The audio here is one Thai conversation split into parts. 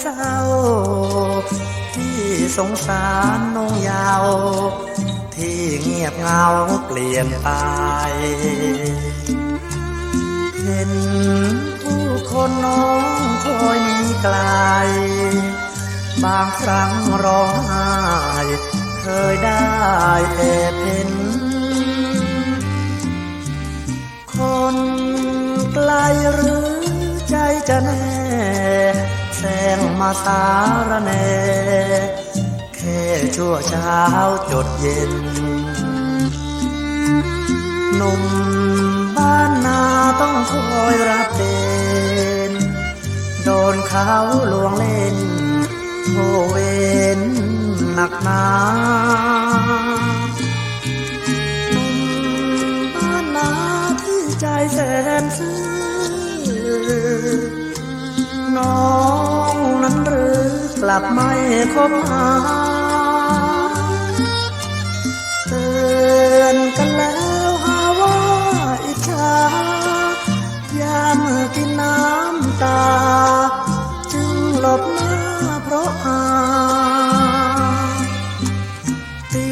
เศร้า ที่สงสารน้องยาว ที่เงียบเงาเปลี่ยนไป เห็นผู้คนน้องคอยหนีไกล บางครั้งร้องไห้เคยได้แอบเห็น คนไกลหรือใจจะแน่ แสงมาสารแนแค่ชั่วเช้าจดเย็นหนุ่มบ้านนาต้องคอยรับเป็นโดนเขาลวงเล่นโทเวนหนักหนาหนุ่มบ้านนาที่ใจแสนซื่อ ลับไม่คบหาเตือนกันแล้วหาว่าอิจฉายามกินน้ำตา จึงหลบหน้าเพราะอาเตี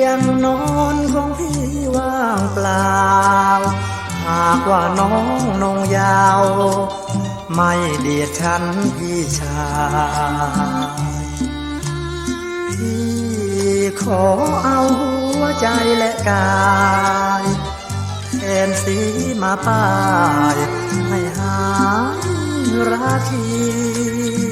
ยงนอนของพี่ว่างเปล่า หากว่าน้องนงยาว ไม่เดียดฉันพี่ชายพี่ขอเอาหัวใจและกายแทนสีมาป้ายให้หายราคี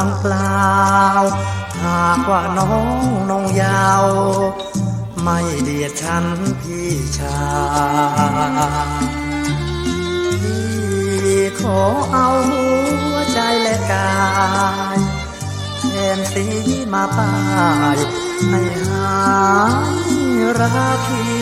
างเปล่า หากว่าน้องนงยาว ไม่เดียดฉันพี่ชายพี่ขอเอาหัวใจและกายแทนสีมาป้ายให้หายราคี